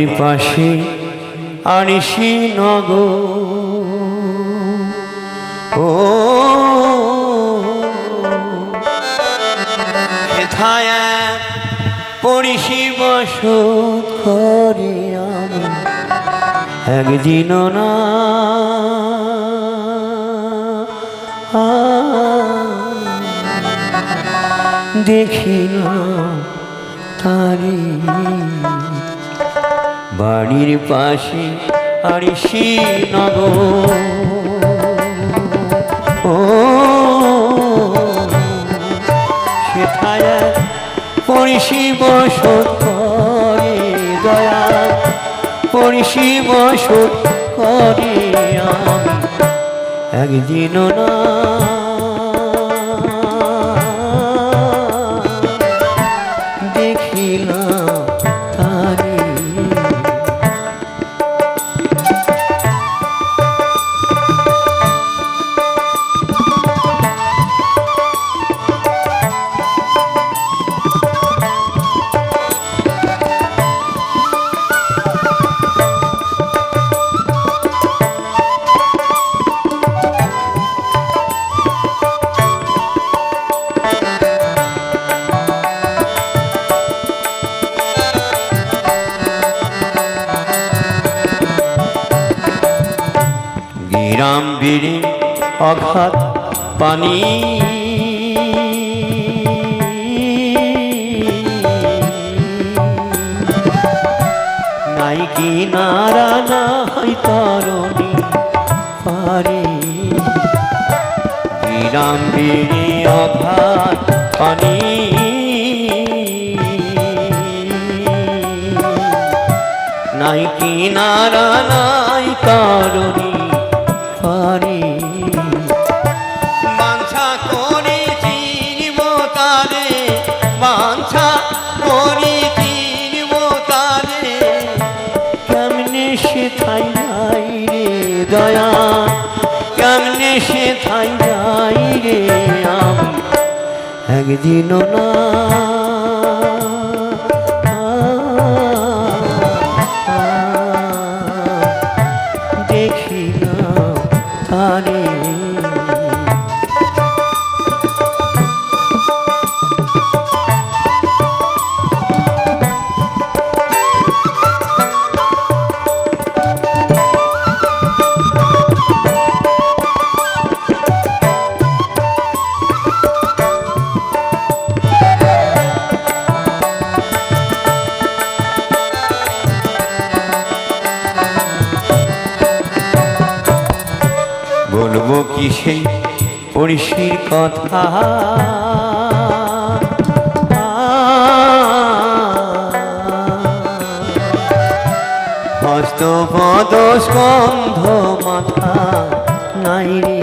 বাড়ির পাশে আনিসি নগর। ও পড়িসি বসত করে একদিন না। দেখি না তারি। বাড়ির পাশে আরিসি নগর। ও, সেথায় পরিষি বসত করে দয়া পরিষি বসত করে আমি। একদিন না গিরাম বিড়ি অঘাত পানি। নাই কি নারা না হয় তরণী পারে। গিরাম বিড়ি অঘাত পানি। নাই কি নারা, নাই কারণী পারি। বাঞ্ছা করে চিনব তারে বাঞ্ছা করে চিনব তারে। কেমনে সে থাই যাই রে দয়া? কেমনে সে থাই যাই রে আমি? একদিন না তারে বলব কি সেই পড়শির কথা? হস্ত পদ স্কন্ধ মাথা নাই রে।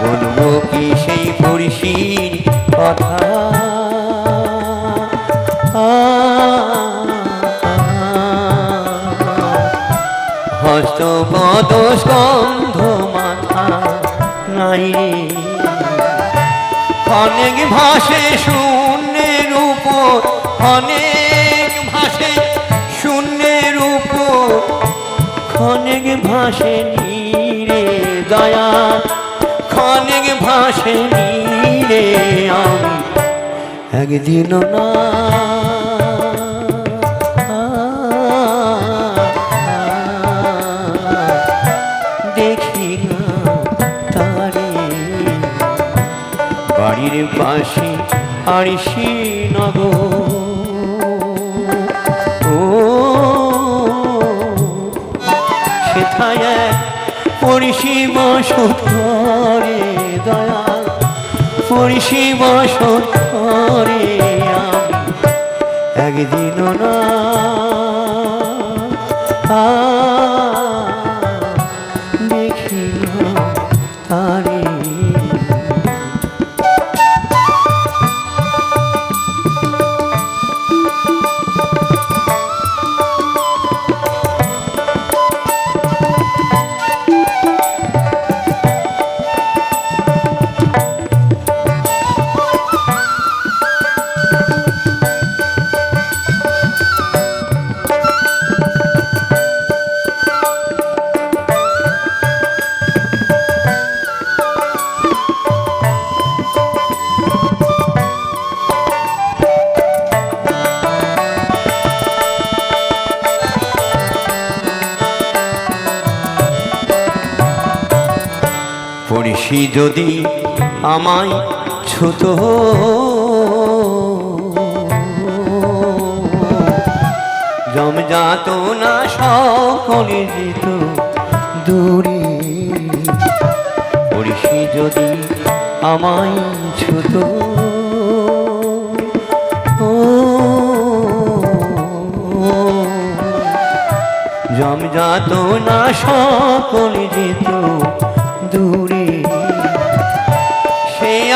বলব কি সেই পড়শির কথা? হস্ত পদ স্কন্ধ মাথা নাই অনেক ভাসে শূন্যের উপর, অনেক ভাষে শূন্যের উপর ক্ষণেক ভাষে নীরে দয়া ক্ষণেক ভাষে নীরে আমি। একদিন না নগর ও সেথায় এক পড়িসি বসত দয়া করে আমি। একদিন পড়শি যদি আমায় ছুত। জমজাত না সকলে যেত দূরে। পড়শি যদি আমায় ও। জমজাত না সকলে যেত দূরে। সে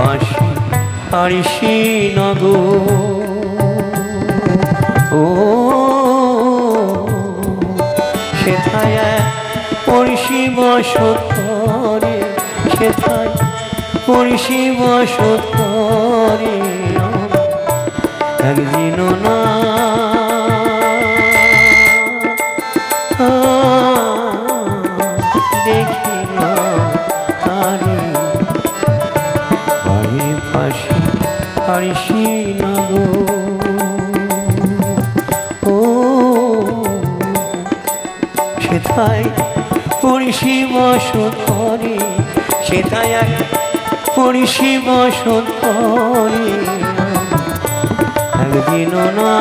তারে আড়িসি নগো ও সেথায় পড়িসি বসত করে সেথায় পড়শি বসত করে একদিন না সেথায় পরিসীম করে সেথায় এক পরিসীম বসত করে। একদিন না